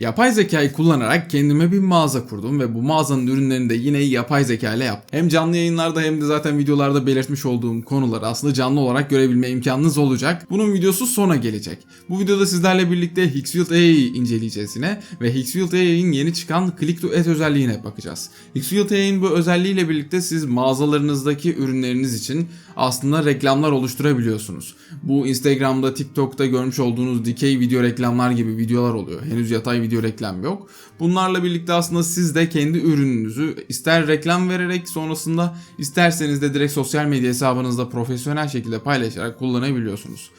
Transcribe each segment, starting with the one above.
Yapay zekayı kullanarak kendime bir mağaza kurdum ve bu mağazanın ürünlerini de yine yapay zeka ile yaptım. Hem canlı yayınlarda hem de zaten videolarda belirtmiş olduğum konuları aslında canlı olarak görebilme imkanınız olacak. Bunun videosu sonra gelecek. Bu videoda sizlerle birlikte Hixfield AI'yi inceleyeceğiz yine ve Hixfield AI'nin yeni çıkan Click to Add özelliğine bakacağız. Hixfield AI'nin bu özelliğiyle birlikte siz mağazalarınızdaki ürünleriniz için aslında reklamlar oluşturabiliyorsunuz. Bu Instagram'da, TikTok'ta görmüş olduğunuz dikey video reklamlar gibi videolar oluyor. Henüz yatay video reklam yok. Bunlarla birlikte aslında siz de kendi ürününüzü ister reklam vererek sonrasında isterseniz de direkt sosyal medya hesabınızda profesyonel şekilde paylaşarak kullanabiliyorsunuz.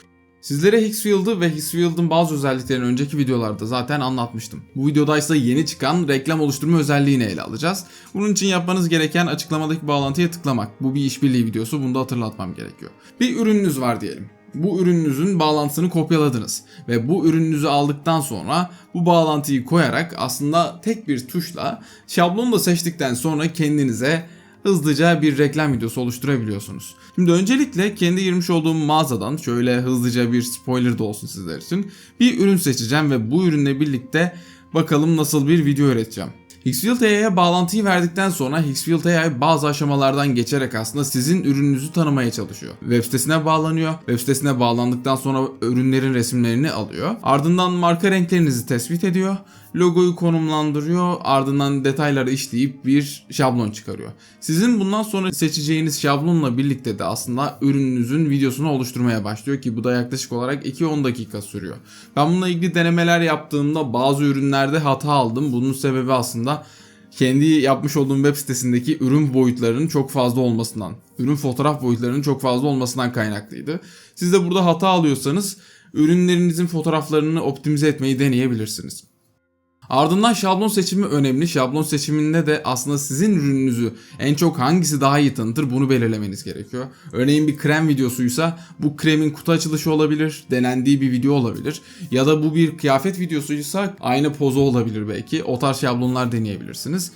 Sizlere Hixfield'ı ve Hixfield'ın bazı özelliklerini önceki videolarda zaten anlatmıştım. Bu videoda ise yeni çıkan reklam oluşturma özelliğini ele alacağız. Bunun için yapmanız gereken açıklamadaki bağlantıya tıklamak. Bu bir işbirliği videosu bunu da hatırlatmam gerekiyor. Bir ürününüz var diyelim. Bu ürününüzün bağlantısını kopyaladınız ve bu ürününüzü aldıktan sonra bu bağlantıyı koyarak aslında tek bir tuşla şablonu da seçtikten sonra kendinize hızlıca bir reklam videosu oluşturabiliyorsunuz. Şimdi öncelikle kendi girmiş olduğum mağazadan şöyle hızlıca bir spoiler da olsun sizler için bir ürün seçeceğim ve bu ürünle birlikte bakalım nasıl bir video üreteceğim. Hixfield AI'ye bağlantıyı verdikten sonra Hixfield AI bazı aşamalardan geçerek aslında sizin ürününüzü tanımaya çalışıyor. Web sitesine bağlanıyor. Web sitesine bağlandıktan sonra ürünlerin resimlerini alıyor. Ardından marka renklerinizi tespit ediyor. Logoyu konumlandırıyor. Ardından detayları işleyip bir şablon çıkarıyor. Sizin bundan sonra seçeceğiniz şablonla birlikte de aslında ürününüzün videosunu oluşturmaya başlıyor ki bu da yaklaşık olarak 2-10 dakika sürüyor. Ben bununla ilgili denemeler yaptığımda bazı ürünlerde hata aldım. Bunun sebebi aslında kendi yapmış olduğum web sitesindeki ürün boyutlarının çok fazla olmasından, ürün fotoğraf boyutlarının çok fazla olmasından kaynaklıydı. Siz de burada hata alıyorsanız ürünlerinizin fotoğraflarını optimize etmeyi deneyebilirsiniz. Ardından şablon seçimi önemli. Şablon seçiminde de aslında sizin ürününüzü en çok hangisi daha iyi tanıtır bunu belirlemeniz gerekiyor. Örneğin bir krem videosuysa bu kremin kutu açılışı olabilir, denendiği bir video olabilir. Ya da bu bir kıyafet videosuysa aynı pozu olabilir belki. O tarz şablonlar deneyebilirsiniz.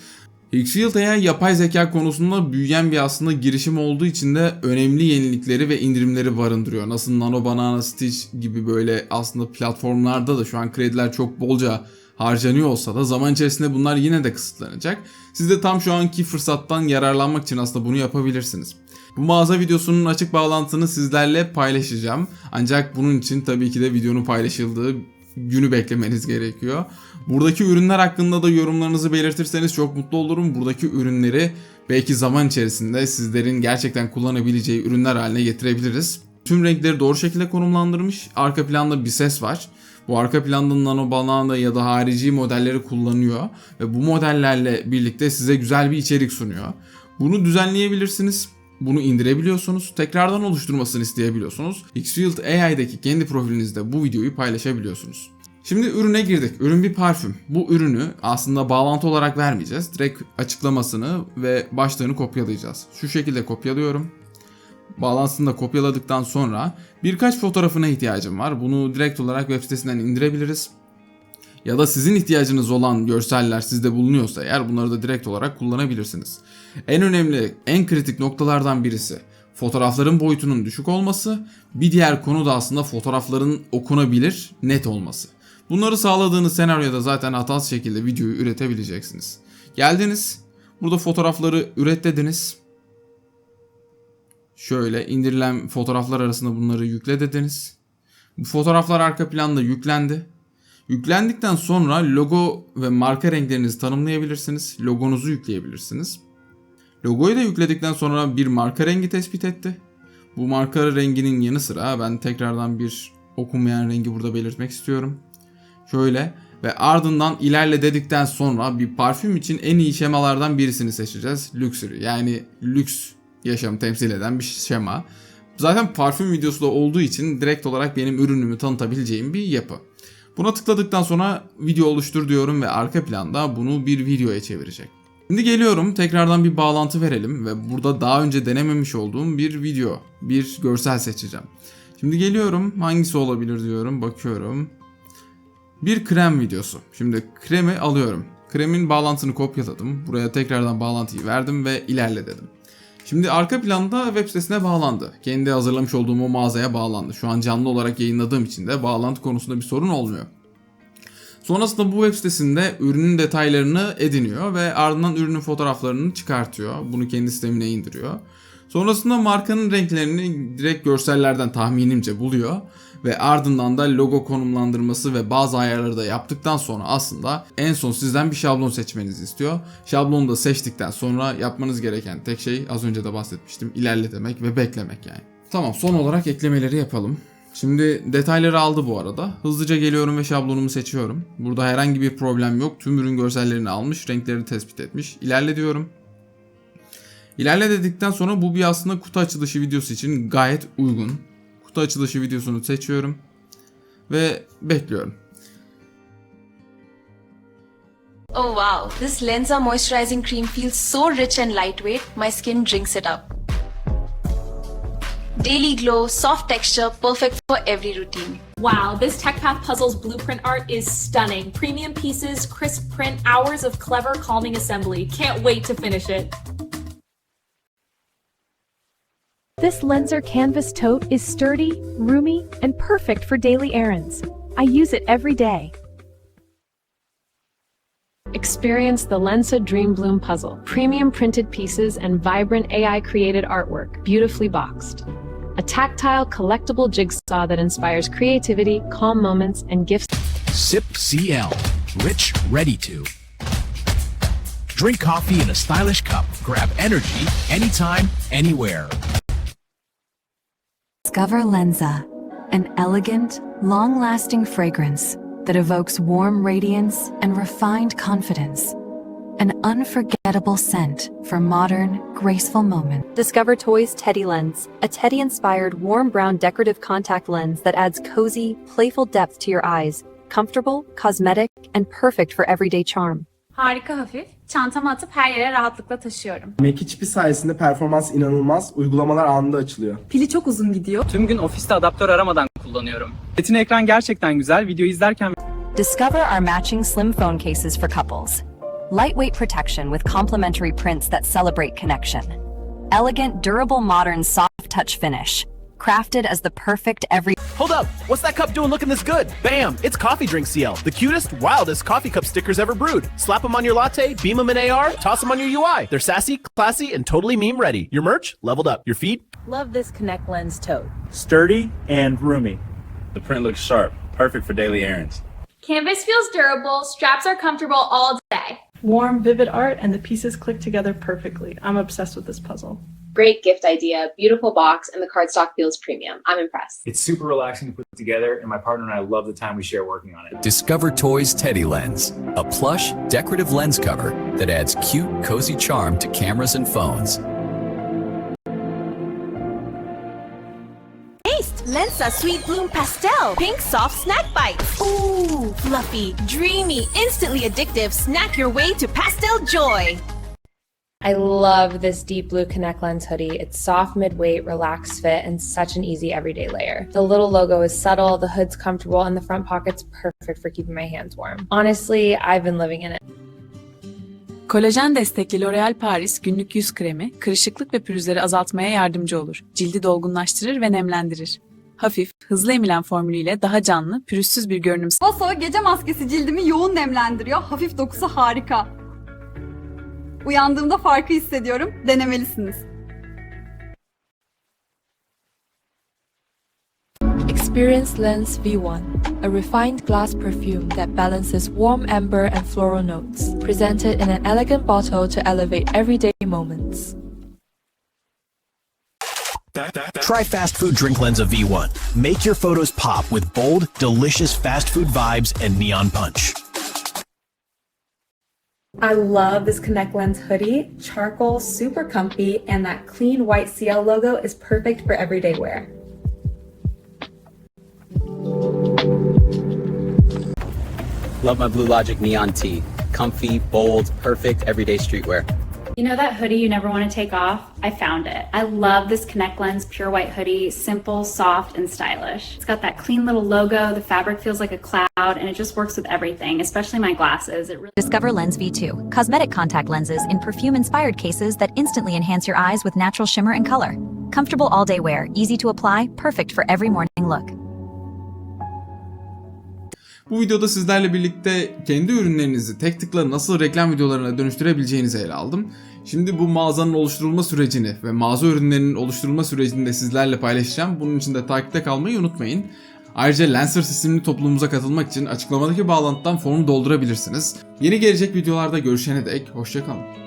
Hixfield AI yapay zeka konusunda büyüyen bir aslında girişim olduğu için de önemli yenilikleri ve indirimleri barındırıyor. Nasıl Nano Banana Stitch gibi böyle aslında platformlarda da şu an krediler çok bolca harcanıyor olsa da zaman içerisinde bunlar yine de kısıtlanacak. Siz de tam şu anki fırsattan yararlanmak için aslında bunu yapabilirsiniz. Bu mağaza videosunun açık bağlantısını sizlerle paylaşacağım. Ancak bunun için tabii ki de videonun paylaşıldığı günü beklemeniz gerekiyor. Buradaki ürünler hakkında da yorumlarınızı belirtirseniz çok mutlu olurum. Buradaki ürünleri belki zaman içerisinde sizlerin gerçekten kullanabileceği ürünler haline getirebiliriz. Tüm renkleri doğru şekilde konumlandırmış. Arka planda bir ses var. Bu arka planda nano banana ya da harici modelleri kullanıyor ve bu modellerle birlikte size güzel bir içerik sunuyor. Bunu düzenleyebilirsiniz. Bunu indirebiliyorsunuz. Tekrardan oluşturmasını isteyebiliyorsunuz. Xfield AI'deki kendi profilinizde bu videoyu paylaşabiliyorsunuz. Şimdi ürüne girdik. Ürün bir parfüm. Bu ürünü aslında bağlantı olarak vermeyeceğiz. Direkt açıklamasını ve başlığını kopyalayacağız. Şu şekilde kopyalıyorum. Bağlantısını da kopyaladıktan sonra birkaç fotoğrafına ihtiyacım var. Bunu direkt olarak web sitesinden indirebiliriz. Ya da sizin ihtiyacınız olan görseller sizde bulunuyorsa eğer bunları da direkt olarak kullanabilirsiniz. En önemli, en kritik noktalardan birisi fotoğrafların boyutunun düşük olması. Bir diğer konu da aslında fotoğrafların okunabilir, net olması. Bunları sağladığınız senaryoda zaten hatasız şekilde videoyu üretebileceksiniz. Geldiniz, burada fotoğrafları üret dediniz. Şöyle indirilen fotoğraflar arasında bunları yükle dediniz. Bu fotoğraflar arka planda yüklendi. Yüklendikten sonra logo ve marka renklerinizi tanımlayabilirsiniz. Logonuzu yükleyebilirsiniz. Logoyu da yükledikten sonra bir marka rengi tespit etti. Bu marka renginin yanı sıra ben tekrardan bir okunmayan rengi burada belirtmek istiyorum. Şöyle ve ardından ilerle dedikten sonra bir parfüm için en iyi şemalardan birisini seçeceğiz. Luxury yani lüks yaşamı temsil eden bir şema. Zaten parfüm videosu da olduğu için direkt olarak benim ürünümü tanıtabileceğim bir yapı. Buna tıkladıktan sonra video oluştur diyorum ve arka planda bunu bir videoya çevirecek. Şimdi geliyorum tekrardan bir bağlantı verelim ve burada daha önce denememiş olduğum bir video, bir görsel seçeceğim. Şimdi geliyorum hangisi olabilir diyorum bakıyorum. Bir krem videosu. Şimdi kremi alıyorum. Kremin bağlantısını kopyaladım. Buraya tekrardan bağlantıyı verdim ve ilerle dedim. Şimdi arka planda web sitesine bağlandı. Kendi hazırlamış olduğum o mağazaya bağlandı. Şu an canlı olarak yayınladığım için de bağlantı konusunda bir sorun olmuyor. Sonrasında bu web sitesinde ürünün detaylarını ediniyor ve ardından ürünün fotoğraflarını çıkartıyor. Bunu kendi sistemine indiriyor. Sonrasında markanın renklerini direkt görsellerden tahminimce buluyor ve ardından da logo konumlandırması ve bazı ayarları da yaptıktan sonra aslında en son sizden bir şablon seçmenizi istiyor. Şablonu da seçtikten sonra yapmanız gereken tek şey az önce de bahsetmiştim ilerle demek ve beklemek yani. Tamam son olarak eklemeleri yapalım. Şimdi detayları aldı bu arada. Hızlıca geliyorum ve şablonumu seçiyorum. Burada herhangi bir problem yok. Tüm ürün görsellerini almış, renklerini tespit etmiş. İlerle diyorum. İlerle dedikten sonra bu bir aslında kutu açılışı videosu için gayet uygun. Kutu açılışı videosunu seçiyorum ve bekliyorum. Oh wow, this Lensa moisturizing cream feels so rich and lightweight, my skin drinks it up. Daily glow, soft texture, perfect for every routine. Wow, this TechPath Puzzles blueprint art is stunning. Premium pieces, crisp print, hours of clever calming assembly. Can't wait to finish it. This Lenser canvas tote is sturdy, roomy, and perfect for daily errands. I use it every day. Experience the Lensa Dream Bloom puzzle. Premium printed pieces and vibrant AI created artwork, beautifully boxed. A tactile, collectible jigsaw that inspires creativity, calm moments, and gifts. Sip CL. Rich, ready to. Drink coffee in a stylish cup. Grab energy anytime, anywhere. Discover Lenza, an elegant, long lasting fragrance that evokes warm radiance and refined confidence. An unforgettable scent for modern, graceful moments. Discover Toys Teddy Lens, a Teddy inspired warm brown decorative contact lens that adds cozy, playful depth to your eyes. Comfortable, cosmetic, and perfect for everyday charm. Harika hafif. Çantama atıp her yere rahatlıkla taşıyorum. Make çipi sayesinde performans inanılmaz, uygulamalar anında açılıyor. Pili çok uzun gidiyor. Tüm gün ofiste adaptör aramadan kullanıyorum. Retina ekran gerçekten güzel. Video izlerken Discover our matching slim phone cases for couples. Lightweight protection with complementary prints that celebrate connection. Elegant, durable, modern, soft touch finish. Crafted as the perfect every. Hold up! What's that cup doing looking this good? Bam! It's Coffee Drink CL, the cutest, wildest coffee cup stickers ever brewed. Slap them on your latte, beam them in AR, toss them on your UI. They're sassy, classy, and totally meme ready. Your merch, leveled up. Your feet. Love this Connect Lens tote. Sturdy and roomy. The print looks sharp, perfect for daily errands. Canvas feels durable, straps are comfortable all day. Warm, vivid art, and the pieces click together perfectly. I'm obsessed with this puzzle. Great gift idea, beautiful box, and the cardstock feels premium. I'm impressed. It's super relaxing to put together, and my partner and I love the time we share working on it. Discover Toys Teddy Lens, a plush, decorative lens cover that adds cute, cozy charm to cameras and phones. Taste Lensa Sweet Bloom Pastel, pink soft snack bites. Ooh, fluffy, dreamy, instantly addictive. Snack your way to pastel joy. I love this deep blue Connect Lens hoodie. It's soft, mid-weight, relaxed fit, and such an easy everyday layer. The little logo is subtle, the hood's comfortable, and the front pocket's perfect for keeping my hands warm. Honestly, I've been living in it. Kolajen destekli L'Oreal Paris günlük yüz kremi, kırışıklık ve pürüzleri azaltmaya yardımcı olur. Cildi dolgunlaştırır ve nemlendirir. Hafif, hızlı emilen formülüyle daha canlı, pürüzsüz bir görünüm Boso gece maskesi cildimi yoğun nemlendiriyor. Hafif dokusu harika. Uyandığımda farkı hissediyorum. Denemelisiniz. Experience Lens V1, a refined glass perfume that balances warm amber and floral notes, presented in an elegant bottle to elevate everyday moments. Try Fast Food Drink Lens of V1. Make your photos pop with bold, delicious fast food vibes and neon punch. I love this Connect Lens hoodie. Charcoal, super comfy, and that clean white CL logo is perfect for everyday wear. love my Blue Logic Neon Tee. Comfy, bold, perfect everyday streetwear. You know that hoodie you never want to take off? I found it. I love this Connect Lens pure white hoodie. Simple, soft, and stylish. It's got that clean little logo. The fabric feels like a cloud, and it just works with everything, especially my glasses. It really Discover Lens V2, cosmetic contact lenses in perfume inspired cases that instantly enhance your eyes with natural shimmer and color. Comfortable all day wear, easy to apply, perfect for every morning look. Bu videoda sizlerle birlikte kendi ürünlerinizi tek tıkla nasıl reklam videolarına dönüştürebileceğinizi ele aldım. Şimdi bu mağazanın oluşturulma sürecini ve mağaza ürünlerinin oluşturulma sürecini de sizlerle paylaşacağım. Bunun için de takipte kalmayı unutmayın. Ayrıca Lancer isimli topluluğumuza katılmak için açıklamadaki bağlantıdan formu doldurabilirsiniz. Yeni gelecek videolarda görüşene dek hoşçakalın.